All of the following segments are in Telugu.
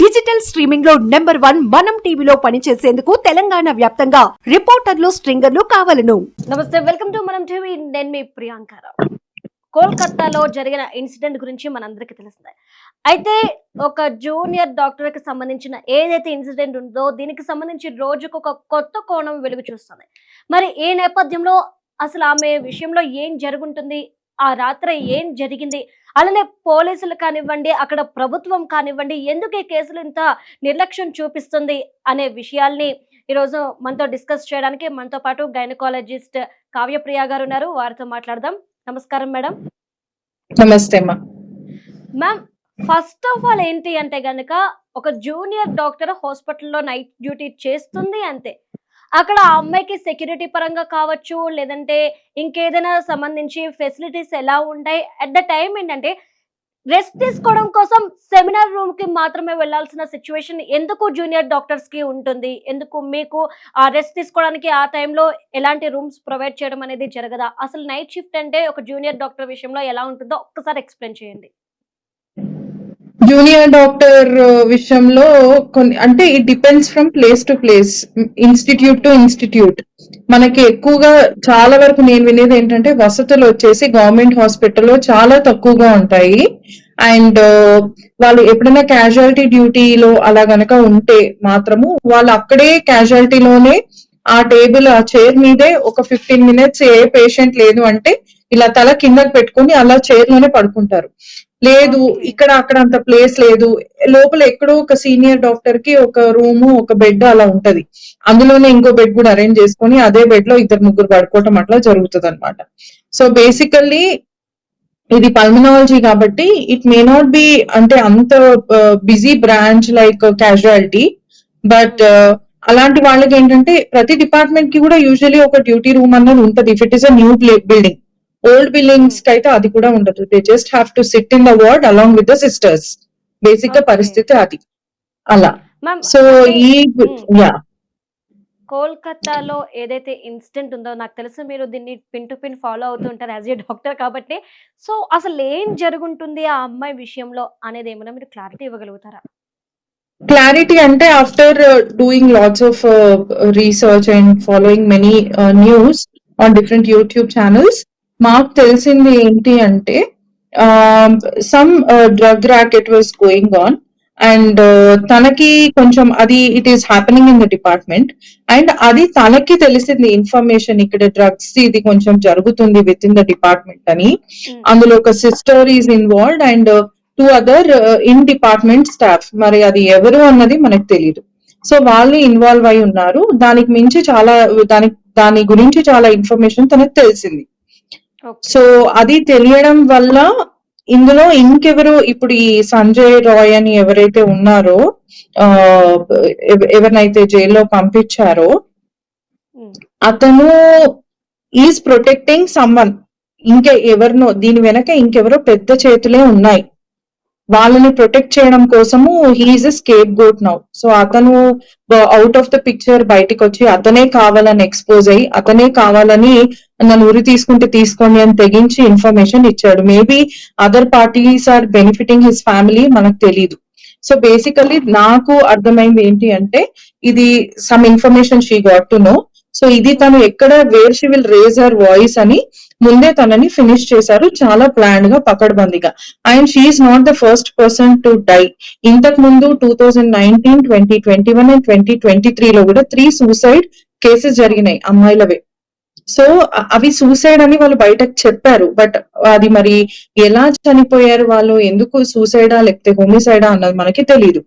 డిజిటల్ స్ట్రీమింగ్లో నెంబర్ వన్ మనం టీవీలో పనిచేసేందుకు తెలంగాణ వ్యాప్తంగా రిపోర్టర్లు స్ట్రింగర్లు కావలను. నమస్తే వెల్కమ్ టు మనం టీవీ. నేను మీ ప్రియాంక కోల్కతాలో జరిగిన ఇన్సిడెంట్ గురించి మనందరికీ తెలిసిందే అయితే ఒక జూనియర్ డాక్టర్కి సంబంధించిన ఏదైతే ఇన్సిడెంట్ ఉందో దీనికి సంబంధించి రోజుకు ఒక కొత్త కోణం వెలుగు చూస్తుంది. మరి ఈ నేపథ్యంలో అసలు ఆమె విషయంలో ఏం జరుగుంటుంది? ఆ రాత్రి ఏం జరిగింది? అలానే పోలీసులు కానివ్వండి అక్కడ ప్రభుత్వం కానివ్వండి ఎందుకు ఈ కేసులు ఇంత నిర్లక్ష్యం చూపిస్తుంది అనే విషయాల్ని ఈరోజు మనతో డిస్కస్ చేయడానికి మనతో పాటు గైనకాలజిస్ట్ కావ్యప్రియ గారు ఉన్నారు. వారితో మాట్లాడదాం. నమస్కారం మేడం. నమస్తే మ్యామ్ ఫస్ట్ ఆఫ్ ఆల్ ఏంటి అంటే గనుక ఒక జూనియర్ డాక్టర్ హాస్పిటల్లో నైట్ డ్యూటీ చేస్తుంది అంతే. అక్కడ ఆ అమ్మాయికి సెక్యూరిటీ పరంగా కావచ్చు లేదంటే ఇంకేదైనా సంబంధించి ఫెసిలిటీస్ ఎలా ఉంటాయి? అట్ ద టైం ఏంటంటే రెస్ట్ తీసుకోవడం కోసం సెమినార్ రూమ్కి మాత్రమే వెళ్ళాల్సిన సిచ్యువేషన్ ఎందుకు జూనియర్ డాక్టర్స్కి ఉంటుంది? ఎందుకు మీకు ఆ రెస్ట్ తీసుకోవడానికి ఆ టైంలో ఎలాంటి రూమ్స్ ప్రొవైడ్ చేయడం అనేది జరగదా? అసలు నైట్ షిఫ్ట్ అంటే ఒక జూనియర్ డాక్టర్ విషయంలో ఎలా ఉంటుందో ఒక్కసారి ఎక్స్ప్లెయిన్ చేయండి. జూనియర్ డాక్టర్ uh, విషయంలో కొన్ని అంటే it depends from place to place institute to institute మనకి ఎక్కువగా చాలా వరకు నేను వినేది ఏంటంటే వసతులు వచ్చేసి గవర్నమెంట్ హాస్పిటల్లో చాలా తక్కువగా ఉంటాయి. అండ్ uh, వాళ్ళు ఎప్పుడైనా క్యాజువాలిటీ డ్యూటీలో అలా గనక ఉంటే మాత్రము వాళ్ళు అక్కడే క్యాజువాలిటీలోనే ఆ టేబుల్ ఆ చైర్ మీదే ఒక ఫిఫ్టీన్ మినిట్స్ ఏ పేషెంట్ లేదు అంటే ఇలా తల కిందకి పెట్టుకుని అలా చైర్లోనే పడుకుంటారు. లేదు ఇక్కడ అక్కడ అంత ప్లేస్ లేదు. లోపల ఎక్కడో ఒక సీనియర్ డాక్టర్కి ఒక రూము ఒక బెడ్ అలా ఉంటది. అందులోనే ఇంకో బెడ్ కూడా అరేంజ్ చేసుకొని అదే బెడ్లో ఇద్దరు ముగ్గురు పడుకోవటం అట్లా జరుగుతుంది అనమాట సో బేసికల్లీ ఇది పల్మనాలజీ కాబట్టి ఇట్ మే నాట్ బి అంటే అంత busy branch like casualty but అలాంటి వాళ్ళకి ఏంటంటే ప్రతి డిపార్ట్మెంట్కి కూడా యూజువలీ ఒక డ్యూటీ రూమ్ అన్నది ఉంటది. If it is a new building old బిల్డింగ్స్కి అయితే అది కూడా ఉండదు. They just have to sit in the ward along with the sisters బేసిక్గా. పరిస్థితి అది. అలా. సో ఈ యా కోల్కతాలో ఏదైతే ఇన్సిడెంట్ ఉందో నాకు తెలుసు మీరు దీన్ని పిన్ టు పిన్ ఫాలో అవుతుంటారు యాజ్ ఏ డాక్టర్ కాబట్టి. సో అసలు ఏం జరుగుంటుంది ఆ అమ్మాయి విషయంలో అనేది ఏమైనా మీరు క్లారిటీ ఇవ్వగలుగుతారా? క్లారిటీ అంటే after doing lots of research and following many news on different YouTube channels మాకు తెలిసింది ఏంటి అంటే some drug racket was going on and తనకి కొంచెం అది it is happening in the department and అది తనకి తెలిసింది ఇన్ఫర్మేషన్ ఇక్కడ డ్రగ్స్ ఇది కొంచెం జరుగుతుంది విత్ ఇన్ ద డిపార్ట్మెంట్ అని. Hmm. అందులో ఒక sister is involved and two other in department staff మరి అది ఎవరు అన్నది మనకు తెలియదు సో వాళ్ళు ఇన్వాల్వ్ అయి ఉన్నారు. దానికి మించి చాలా దానికి దాని గురించి చాలా ఇన్ఫర్మేషన్ తనకు తెలిసింది. సో అది తెలియడం వల్ల ఇందులో ఇంకెవరు ఇప్పుడు ఈ సంజయ్ రాయ్ అని ఎవరైతే ఉన్నారో ఎవరినైతే జైల్లో పంపించారో అతను ఈజ్ ప్రొటెక్టింగ్ సమ్మన్. ఇంకా ఎవరినో దీని వెనక ఇంకెవరో పెద్ద చేతులే ఉన్నాయి. వాళ్ళని ప్రొటెక్ట్ చేయడం కోసము he's a scapegoat now. So అతను అవుట్ ఆఫ్ ద పిక్చర్ బయటికి వచ్చి అతనే కావాలని ఎక్స్పోజ్ అయ్యి అతనే కావాలని నన్ను ఉరి తీసుకుంటే తీసుకోండి అని తెగించి ఇన్ఫర్మేషన్ ఇచ్చాడు. Maybe other parties are benefiting his family మనకు తెలీదు. సో బేసికల్లీ నాకు అర్థమైంది ఏంటి అంటే ఇది some information she got to know so ఇది తను ఎక్కడ where she will raise her voice అని ముందే తనని ఫినిష్ చేశారు. చాలా ప్లాన్గా పకడ్బందీగా. And she's not the first person to die ఇంతకు ముందు two thousand nineteen twenty twenty one and twenty twenty three లో కూడా త్రీ సూసైడ్ కేసెస్ జరిగినాయి అమ్మాయిలవే. సో అవి సూసైడ్ అని వాళ్ళు బయటకు చెప్పారు. బట్ అది మరి ఎలా చనిపోయారు వాళ్ళు? ఎందుకు సూసైడా లేకపోతే హోమిసైడా అన్నది మనకి తెలియదు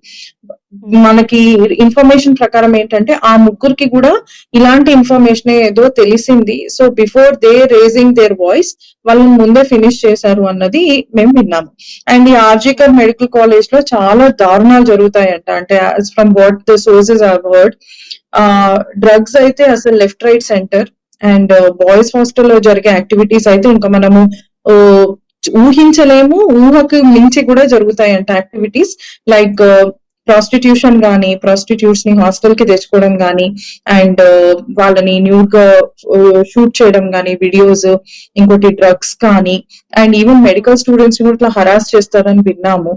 మనకి ఇన్ఫర్మేషన్ ప్రకారం ఏంటంటే ఆ ముగ్గురికి కూడా ఇలాంటి ఇన్ఫర్మేషన్ ఏదో తెలిసింది. So before they raising their voice వాళ్ళని ముందే ఫినిష్ చేశారు అన్నది మేము విన్నాము. అండ్ ఈ ఆర్జికర్ మెడికల్ కాలేజ్లో చాలా దారుణాలు జరుగుతాయంట. అంటే from what the sources are word drugs అయితే అసలు left right centre and boys హాస్టల్లో జరిగే యాక్టివిటీస్ అయితే ఇంకా మనము ఊహించలేము ఊహకు మించి కూడా జరుగుతాయంట యాక్టివిటీస్ లైక్ uh, ప్రాస్టిట్యూషన్ కానీ ప్రాస్టిట్యూట్స్ని హాస్టల్కి తెచ్చుకోవడం గానీ అండ్ వాళ్ళని న్యూడ్గా షూట్ చేయడం కానీ వీడియోస్ ఇంకోటి డ్రగ్స్ కానీ అండ్ ఈవెన్ మెడికల్ స్టూడెంట్స్ కూడా ఇట్లా హరాస్ చేస్తారని విన్నాము.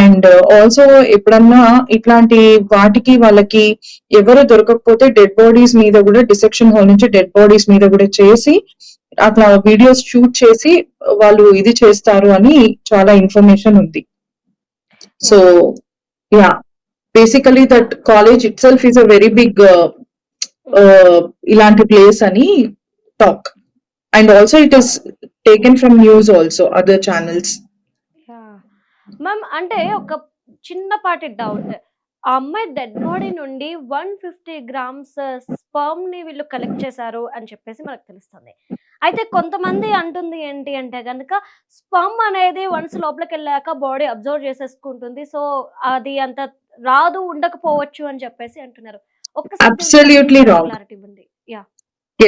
అండ్ ఆల్సో ఎప్పుడన్నా ఇట్లాంటి వాటికి వాళ్ళకి ఎవరు దొరకకపోతే డెడ్ బాడీస్ మీద కూడా డిసెక్షన్ హాల్ నుంచి డెడ్ బాడీస్ మీద కూడా చేసి అట్లా వీడియోస్ షూట్ చేసి వాళ్ళు ఇది చేస్తారు అని చాలా ఇన్ఫర్మేషన్ ఉంది. So yeah basically that college itself is a very big uh, ఇలాంటి ప్లేస్ అని talk and also it is taken from news also other channels ma'am అంటే ఒక చిన్నపాటి డౌట్ ఆ అమ్మాయి డెడ్ బాడీ నుండి వన్ ఫిఫ్టీ గ్రామ్స్ స్పర్మ్ని వీళ్ళు కలెక్ట్ చేశారు అని చెప్పేసి మనకు తెలుస్తుంది. అయితే కొంతమంది అంటుంది ఏంటి అంటే కనుక స్పర్మ్ అనేది వన్స్ లోపలికి వెళ్ళాక బాడీ అబ్జర్వ్ చేసేసుకుంటుంది. సో అది అంత రాదు ఉండకపోవచ్చు అని చెప్పేసి అంటున్నారు.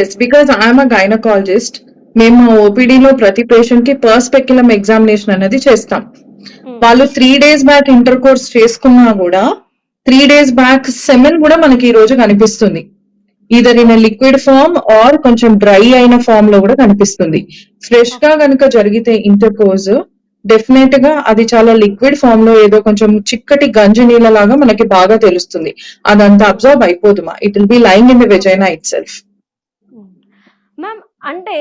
Yes because I'm a gynaecologist మేము ఓపీడీలో ప్రతి పేషెంట్కి పర్స్పెక్యులమ్ ఎగ్జామినేషన్ అనేది చేస్తాం. వాళ్ళు three days back intercourse చేసుకున్నా కూడా త్రీ డేస్ బ్యాక్ సెమెన్ కూడా మనకి ఈ రోజు కనిపిస్తుంది. Either in liquid form or కొంచెం డ్రై అయిన ఫామ్లో కూడా కనిపిస్తుంది. ఫ్రెష్గా కనుక జరిగితే ఇంటర్ డెఫినెట్గా అది చాలా లిక్విడ్ ఫామ్లో ఏదో కొంచెం చిక్కటి గంజి నీళ్ళ లాగా మనకి బాగా తెలుస్తుంది. అదంతా observe అయిపోదుమా? It will be lying in the vagina itself ma'am అంటే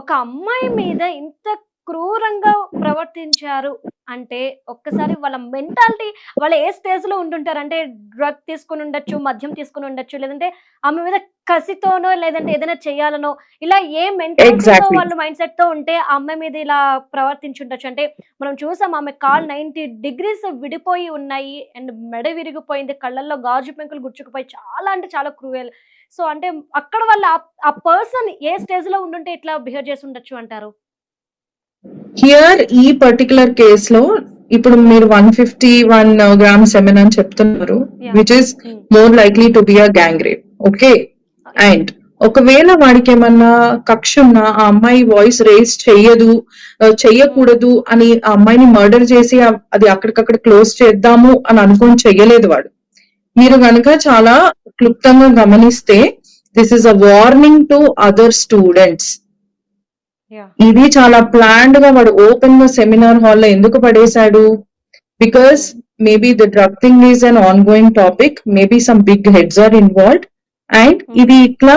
ఒక అమ్మాయి మీద ఇంత క్రూరంగా ప్రవర్తించారు అంటే ఒక్కసారి వాళ్ళ మెంటాలిటీ వాళ్ళు ఏ స్టేజ్లో ఉంటుంటారు అంటే డ్రగ్ తీసుకుని ఉండొచ్చు మద్యం తీసుకుని ఉండొచ్చు లేదంటే ఆమె మీద కసితోనో లేదంటే ఏదైనా చేయాలనో ఇలా ఏ మెంటాలిటీతో. వాళ్ళు మైండ్ సెట్తో ఉంటే అమ్మాయి మీద ఇలా ప్రవర్తించుండొచ్చు? అంటే మనం చూసాం ఆమె కాల్ నైన్టీ డిగ్రీస్ విడిపోయి ఉన్నాయి అండ్ మెడ విరిగిపోయింది కళ్ళల్లో గాజు పెంకులు గుచ్చుకుపోయి చాలా అంటే చాలా క్రూయల్ సో అంటే అక్కడ వాళ్ళ ఆ- ఆ పర్సన్ ఏ స్టేజ్లో ఉండుంటే ఇట్లా బిహేవ్ చేసి ఉండొచ్చు అంటారు? హియర్ ఈ పర్టికులర్ కేస్లో ఇప్పుడు మీరు one fifty one gram semen అని చెప్తున్నారు. Which is. More likely to be a gang rape okay and ఒకవేళ వాడికి ఏమన్నా కక్ష ఉన్నా ఆ అమ్మాయి వాయిస్ రేస్ చెయ్యదు ఆ, చెయ్యకూడదు అని ఆ అమ్మాయిని మర్డర్ చేసి అది అక్కడికక్కడ క్లోజ్ చేద్దాము అని అనుకొని చెయ్యలేదు వాడు. మీరు గనుక చాలా క్లుప్తంగా గమనిస్తే this is a warning to other students ఇది చాలా ప్లాన్డ్గా వాడు ఓపెన్గా సెమినార్ హాల్లో ఎందుకు పడేశాడు? Because maybe the drug thing is an ongoing topic maybe some big heads are involved and ఇది ఇట్లా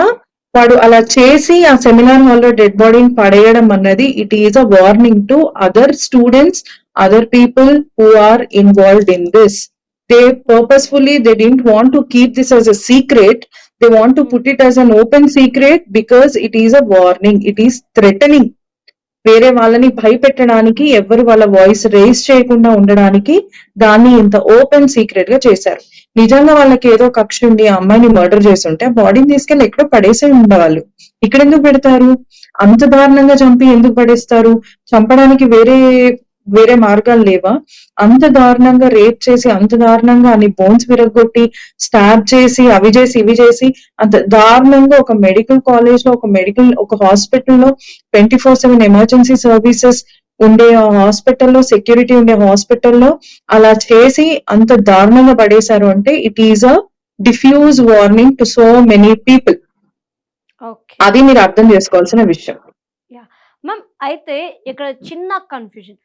వాడు అలా చేసి ఆ సెమినార్ హాల్లో డెడ్ బాడీని పడేయడం అన్నది it is a warning to other students other people who are involved in this they purposefully they didn't want to keep this as a secret. They want to put it as an open secret because it is a warning it is threatening. వేరే వాళ్ళని భయపెట్టడానికి ఎవరు వాళ్ళ వాయిస్ రేస్ చేయకుండా ఉండడానికి దాన్ని ఇంత ఓపెన్ సీక్రెట్గా చేశారు. నిజంగా వాళ్ళకి ఏదో కక్ష ఉండి ఆ అమ్మాయిని మర్డర్ చేసి ఉంటే ఆ బాడీని తీసుకెళ్ళి ఎక్కడో పడేసే ఉండేవాళ్ళు. ఇక్కడ ఎందుకు పెడతారు? అంత దారుణంగా చంపి ఎందుకు పడేస్తారు? చంపడానికి వేరే వేరే మార్గాలు లేవా? అంత దారుణంగా రేప్ చేసి అంత దారుణంగా అన్ని బోన్స్ విరగొట్టి స్టాబ్ చేసి అవి చేసి ఇవి చేసి అంత దారుణంగా ఒక మెడికల్ కాలేజ్లో ఒక మెడికల్ ఒక హాస్పిటల్లో twenty four seven emergency services ఉండే హాస్పిటల్లో సెక్యూరిటీ ఉండే హాస్పిటల్లో అలా చేసి అంత దారుణంగా పడేశారు అంటే it is a diffuse warning to so many people అది మీరు అర్థం చేసుకోవాల్సిన విషయం. మ్యామ్ అయితే ఇక్కడ చిన్న కన్ఫ్యూజన్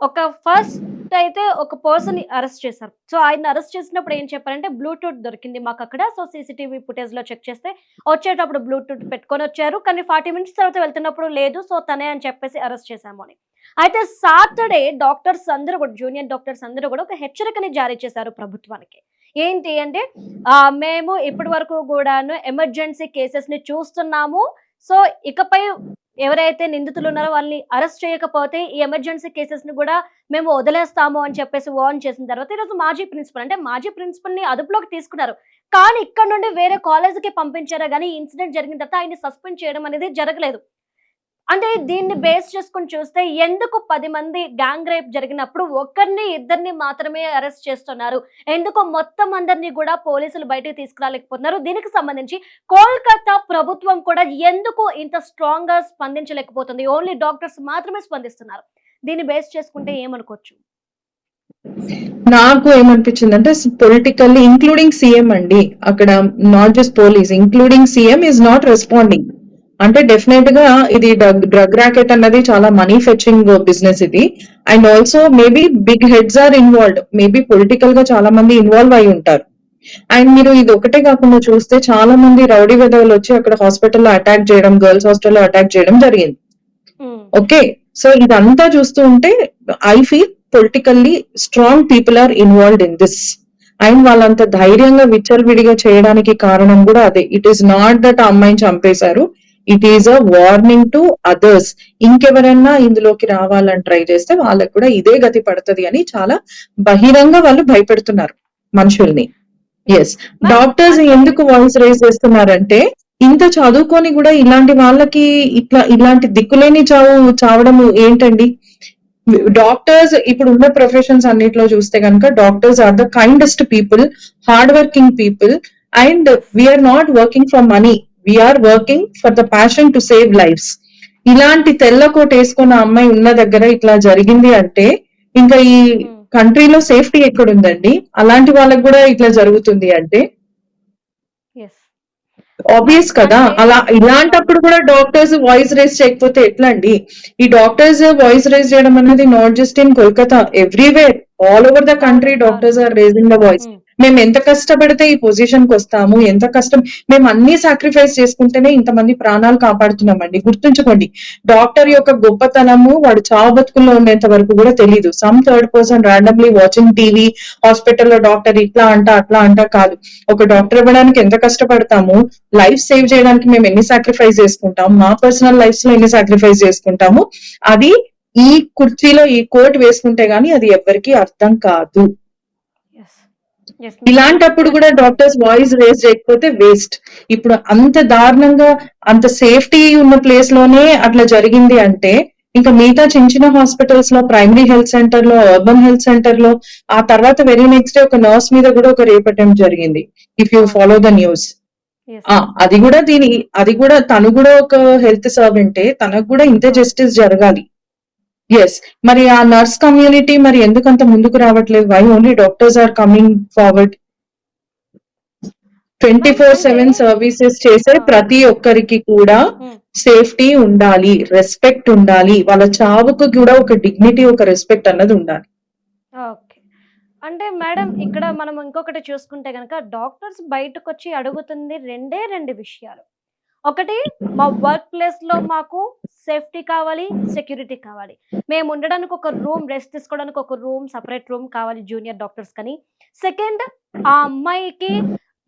ఒక ఫస్ట్ అయితే ఒక పర్సన్ అరెస్ట్ చేశారు. సో ఆయన అరెస్ట్ చేసినప్పుడు ఏం చెప్పారంటే బ్లూటూత్ దొరికింది మాకు అక్కడ. సో సీసీటీవీ ఫుటేజ్లో చెక్ చేస్తే వచ్చేటప్పుడు బ్లూటూత్ పెట్టుకొని వచ్చారు. కానీ ఫార్టీ మినిట్స్ తర్వాత వెళ్తున్నప్పుడు లేదు. సో తనే అని చెప్పేసి అరెస్ట్ చేశాము అని. అయితే సాటర్డే డాక్టర్స్ అందరూ కూడా జూనియర్ డాక్టర్స్ అందరూ కూడా ఒక హెచ్చరికని జారీ చేశారు ప్రభుత్వానికి. ఏంటి అంటే ఆ, మేము ఇప్పటి వరకు కూడాను ఎమర్జెన్సీ కేసెస్ని చూస్తున్నాము. సో ఇకపై ఎవరైతే నిందితులు ఉన్నారో వాళ్ళని అరెస్ట్ చేయకపోతే ఈ ఎమర్జెన్సీ కేసెస్ని కూడా మేము వదిలేస్తాము అని చెప్పేసి వార్న్ చేసిన తర్వాత ఈరోజు మాజీ ప్రిన్సిపల్ అంటే మాజీ ప్రిన్సిపల్ని అదుపులోకి తీసుకున్నారు. కానీ ఇక్కడ నుండి వేరే కాలేజ్కి పంపించారా? కానీ ఈ ఇన్సిడెంట్ జరిగిన తర్వాత ఆయన్ని సస్పెండ్ చేయడం అనేది జరగలేదు. అంటే దీన్ని బేస్ చేసుకుని చూస్తే ఎందుకు పది మంది గ్యాంగ్ రేప్ జరిగినప్పుడు ఒక్కరిని ఇద్దరిని మాత్రమే అరెస్ట్ చేస్తున్నారు? ఎందుకు మొత్తం అందరినీ కూడా పోలీసులు బయటకు తీసుకురాలేకపోతున్నారు? దీనికి సంబంధించి కోల్కతా ప్రభుత్వం కూడా ఎందుకు ఇంత స్ట్రాంగ్గా స్పందించలేకపోతుంది? ఓన్లీ డాక్టర్స్ మాత్రమే స్పందిస్తున్నారు. దీన్ని బేస్ చేసుకుంటే ఏమనుకోవచ్చు? నాకు ఏమనిపించింది అంటే పొలిటికల్లీ ఇంక్లూడింగ్ సీఎం అండి. అక్కడ not just police including CM is not responding అంటే డెఫినెట్గా ఇది డ్రగ్ ర్యాకెట్ అన్నది చాలా మనీ ఫెచింగ్ బిజినెస్ ఇది. And also maybe big heads are involved maybe పొలిటికల్గా చాలా మంది ఇన్వాల్వ్ అయి ఉంటారు. అండ్ మీరు ఇది ఒకటే కాకుండా చూస్తే చాలా మంది రౌడీ విధవులు వచ్చి అక్కడ హాస్పిటల్లో అటాక్ చేయడం గర్ల్స్ హాస్టల్లో అటాక్ చేయడం జరిగింది. ఓకే సో ఇదంతా చూస్తూ ఉంటే I feel politically strong people are involved in this and వాళ్ళంత ధైర్యంగా విచ్చలవిడిగా చేయడానికి కారణం కూడా అదే. ఇట్ ఈస్ నాట్ దట్ ఆ అమ్మాయిని చంపేశారు. It is a warning to others ఇంకెవరన్నా ఇందులోకి రావాలని ట్రై చేస్తే వాళ్ళకు కూడా ఇదే గతి పడుతుంది అని చాలా బహిరంగ వాళ్ళు భయపెడుతున్నారు మనుషుల్ని. ఎస్ డాక్టర్స్ ఎందుకు వాయిస్ రైజ్ చేస్తున్నారంటే ఇంత చదువుకొని కూడా ఇలాంటి వాళ్ళకి ఇట్లా ఇలాంటి దిక్కులేని చావు చావడము ఏంటండి? డాక్టర్స్ ఇప్పుడు ఉన్న ప్రొఫెషన్స్ అన్నిట్లో చూస్తే కనుక doctors are the kindest people hard working people and we are not working for money we are working for the passion to save lives ఇలాంటి తెల్ల కోట్ వేసుకున్న అమ్మాయి ఉన్న దగ్గర ఇట్లా జరిగింది అంటే ఇంకా ఈ కంట్రీలో సేఫ్టీ ఎక్కడుందండి? అలాంటి వాళ్ళకి కూడా ఇట్లా జరుగుతుంది అంటే? Yes. ఆబ్వియస్ కదా. అలా ఇలాంటప్పుడు కూడా డాక్టర్స్ వాయిస్ రేస్ చేయకపోతే ఎట్లా అండి ఈ డాక్టర్స్ వాయిస్ రేస్ చేయడం అనేది not just in Kolkata everywhere all over the country doctors are raising the voice. Um, మేము ఎంత కష్టపడితే ఈ పొజిషన్కి వస్తాము ఎంత కష్టం మేము అన్ని సాక్రిఫైస్ చేసుకుంటేనే ఇంతమంది ప్రాణాలు కాపాడుతున్నామండి. గుర్తుంచుకోండి డాక్టర్ యొక్క గొప్పతనము వాడు చావు బతుకుల్లో ఉండేంత వరకు కూడా తెలియదు some third person randomly watching TV హాస్పిటల్లో డాక్టర్ ఇట్లా అంట అట్లా అంట కాదు. ఒక డాక్టర్ ఇవ్వడానికి ఎంత కష్టపడతాము? లైఫ్ సేవ్ చేయడానికి మేము ఎన్ని సాక్రిఫైస్ చేసుకుంటాము? మా పర్సనల్ లైఫ్స్లో ఎన్ని సాక్రిఫైస్ చేసుకుంటాము? అది ఈ కుర్చీలో ఈ కోట్ వేసుకుంటే గానీ అది ఎవ్వరికీ అర్థం కాదు. ఇలాంటప్పుడు కూడా డాక్టర్స్ వాయిస్ రేస్ చేయకపోతే వేస్ట్. ఇప్పుడు అంత దారుణంగా అంత సేఫ్టీ ఉన్న ప్లేస్లోనే అట్లా జరిగింది అంటే ఇంకా మిగతా చిన్న చిన్న హాస్పిటల్స్లో ప్రైమరీ హెల్త్ సెంటర్లో అర్బన్ హెల్త్ సెంటర్లో ఆ తర్వాత వెరీ నెక్స్ట్ డే ఒక నర్స్ మీద కూడా ఒక రేప్ అటెంప్ట్ జరిగింది. If you follow the news. అది కూడా దీని అది కూడా తను కూడా ఒక హెల్త్ సర్వెంటే తనకు కూడా ఇంతే జస్టిస్ జరగాలి. ఎస్ మరి ఆ నర్స్ కమ్యూనిటీ మరి ఎందుకంత ముందుకు రావట్లేదు? Why only doctors are coming forward twenty four seven services చేసే ప్రతి ఒక్కరికి కూడా Hmm. సేఫ్టీ ఉండాలి రెస్పెక్ట్ ఉండాలి. వాళ్ళ చావుకు కూడా ఒక డిగ్నిటీ ఒక రెస్పెక్ట్ అన్నది ఉండాలి. ఓకే అంటే మేడం ఇక్కడ మనం ఇంకొకటి చూసుకుంటే గనక డాక్టర్స్ బయటకు వచ్చి అడుగుతుంది రెండే రెండు విషయాలు. ఒకటి మా వర్క్ ప్లేస్లో మాకు సేఫ్టీ కావాలి సెక్యూరిటీ కావాలి. మేము ఉండడానికి ఒక రూమ్ రెస్ట్ తీసుకోవడానికి ఒక రూమ్ సపరేట్ రూమ్ కావాలి జూనియర్ డాక్టర్స్ కానీ. సెకండ్ ఆ అమ్మాయికి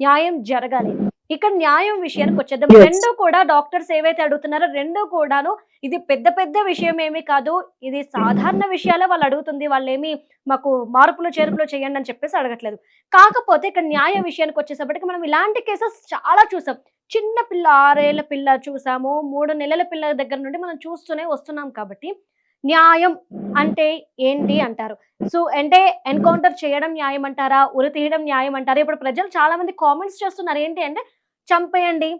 న్యాయం జరగాలి. ఇక్కడ న్యాయం విషయానికి వచ్చేద్దాం. Yes. రెండు కూడా డాక్టర్స్ ఏవైతే అడుగుతున్నారో రెండు కూడాను ఇది పెద్ద పెద్ద విషయం ఏమీ కాదు. ఇది సాధారణ విషయాలే వాళ్ళు అడుగుతుంది. వాళ్ళు ఏమి మాకు మార్పులు చేర్పులు చేయండి అని చెప్పేసి అడగట్లేదు. కాకపోతే ఇక్కడ న్యాయ విషయానికి వచ్చేసప్పటికి మనం ఇలాంటి కేసెస్ చాలా చూసాం. చిన్న పిల్ల ఆరేళ్ళ పిల్ల చూసాము. మూడు నెలల పిల్ల దగ్గర నుండి మనం చూస్తూనే వస్తున్నాం కాబట్టి న్యాయం అంటే ఏంటి అంటారు? సో అంటే ఎన్కౌంటర్ చేయడం న్యాయం అంటారా ఉరి తీయడం న్యాయం అంటారా ఇప్పుడు ప్రజలు చాలా మంది కామెంట్స్ చేస్తున్నారు. ఏంటి అంటే చంపేయండి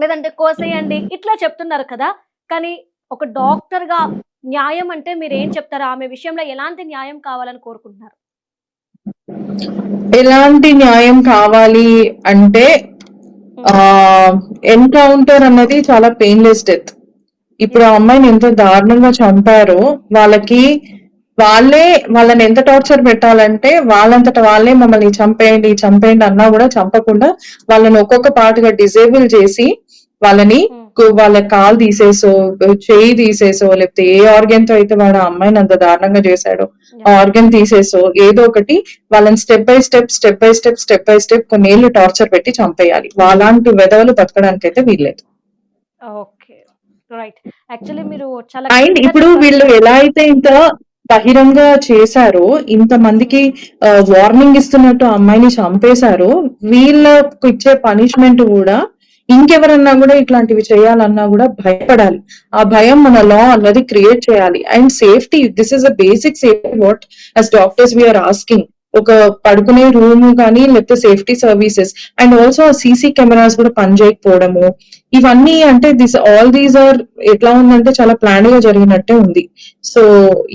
లేదంటే కోసేయండి ఇట్లా చెప్తున్నారు కదా. కానీ ఒక డాక్టర్గా న్యాయం అంటే మీరు ఏం చెప్తారు? ఆమె విషయంలో ఎలాంటి న్యాయం కావాలని కోరుకుంటున్నారు? ఎలాంటి న్యాయం కావాలి అంటే ఆ ఎన్కౌంటర్ అన్నది చాలా పెయిన్లెస్ డెత్ ఇప్పుడు ఆ అమ్మాయిని ఎంత దారుణంగా చంపారో వాళ్ళకి వాళ్ళే వాళ్ళని ఎంత టార్చర్ పెట్టాలంటే వాళ్ళంతట వాళ్ళే మమ్మల్ని చంపేయండి చంపేయండి అన్నా కూడా చంపకుండా వాళ్ళని ఒక్కొక్క పాటుగా డిజేబుల్ చేసి వాళ్ళని కు- వాళ్ళ కాలు తీసేసో చేయి తీసేసో లేకపోతే ఏ ఆర్గన్తో అయితే వాడు ఆ అమ్మాయిని అంత దారుణంగా చేశాడో ఆ ఆర్గన్ తీసేసో ఏదో ఒకటి వాళ్ళని step by step step by step step by step కొన్నేళ్ళు torture పెట్టి చంపేయాలి. వాళ్ళంటి వెధవలు బతకడానికి అయితే వీల్లేదు. ఓకే రైట్ యాక్చువల్లీ మీరు చాలా అండ్ ఇప్పుడు. వీళ్ళు ఎలా అయితే ఇంత బహిరంగ చేశారో ఇంత మందికి వార్నింగ్ ఇస్తున్నట్టు అమ్మాయిని చంపేశారో వీళ్ళకు ఇచ్చే పనిష్మెంట్ కూడా ఇంకెవరన్నా కూడా ఇట్లాంటివి చేయాలన్నా కూడా భయపడాలి. ఆ భయం మన లా అన్నది క్రియేట్ చేయాలి. And safety this is a basic safety what us doctors we are asking ఒక పడుకునే రూమ్ కానీ లేకపోతే safety services. And also CC cameras కూడా పనిచేయకపోవడము. ఇవన్నీ అంటే దిస్ ఆల్ దీస్ ఆర్ ఎట్లా ఉందంటే చాలా ప్లాన్గా జరిగినట్టే ఉంది. So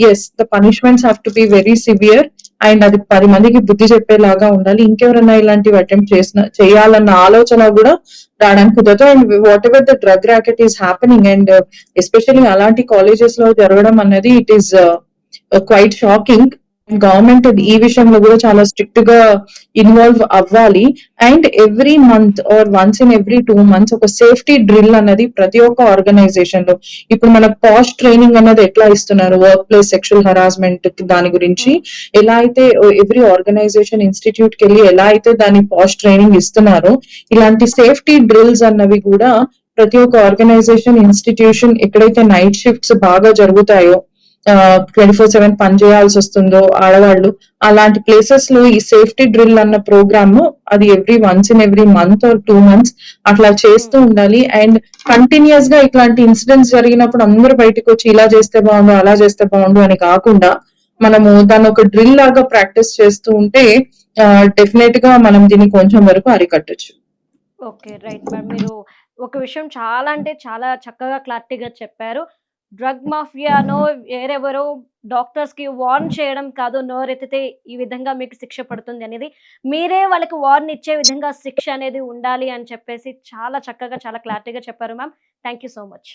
yes the punishments have to be very severe and అది పది మందికి బుద్ధి చెప్పేలాగా ఉండాలి. ఇంకెవరైనా ఇలాంటివి అటెంప్ట్ చేసిన చేయాలన్న ఆలోచన కూడా రావడానికి కుదరదు. And whatever the drug racket is happening and especially అలాంటి కాలేజెస్లో జరగడం అనేది it is quite shocking government ఈ విషయంలో కూడా చాలా స్ట్రిక్ట్గా ఇన్వాల్వ్ అవ్వాలి. And every month or once in every two months ఒక సేఫ్టీ డ్రిల్ అన్నది ప్రతి ఒక్క ఆర్గనైజేషన్లో. ఇప్పుడు మన పాస్ట్ ట్రైనింగ్ అన్నది ఎట్లా ఇస్తున్నారు? వర్క్ ప్లేస్ సెక్షువల్ హరాస్మెంట్ దాని గురించి. ఎలా అయితే ఎవ్రీ ఆర్గనైజేషన్ ఇన్స్టిట్యూట్కి వెళ్ళి ఎలా అయితే దాని పాస్ట్ ట్రైనింగ్ ఇస్తున్నారో? ఇలాంటి సేఫ్టీ డ్రిల్స్ అన్నవి కూడా ప్రతి ఒక్క ఆర్గనైజేషన్ ఇన్స్టిట్యూషన్ ఎక్కడైతే నైట్ షిఫ్ట్స్ బాగా జరుగుతాయో ట్వంటీ ఫోర్ సెవెన్ పనిచేయాల్సి వస్తుందో ఆడవాళ్ళు అలాంటి ప్లేసెస్లో ఈ సేఫ్టీ డ్రిల్ అన్న ప్రోగ్రామ్ అది every once in every month or two months అట్లా చేస్తూ ఉండాలి. అండ్ కంటిన్యూస్గా ఇట్లాంటి ఇన్సిడెంట్స్ జరిగినప్పుడు అందరూ బయటకు వచ్చి ఇలా చేస్తే బాగుండు అలా చేస్తే బాగుండు అని కాకుండా మనము దాన్ని ఒక డ్రిల్ లాగా ప్రాక్టీస్ చేస్తూ ఉంటే డెఫినెట్గా మనం దీన్ని కొంచెం వరకు అరికట్టొచ్చు. ఓకే రైట్ మీరు ఒక విషయం చాలా అంటే చాలా చక్కగా క్లారిటీగా చెప్పారు. డ్రగ్ మాఫియానో వేరెవరో డాక్టర్స్కి వార్న్ చేయడం కాదు నోరెత్తితే ఈ విధంగా మీకు శిక్ష పడుతుంది అనేది. మీరే వాళ్ళకి వార్న్ ఇచ్చే విధంగా శిక్ష అనేది ఉండాలి అని చెప్పేసి చాలా చక్కగా చాలా క్లారిటీగా చెప్పారు ma'am. Thank you so much.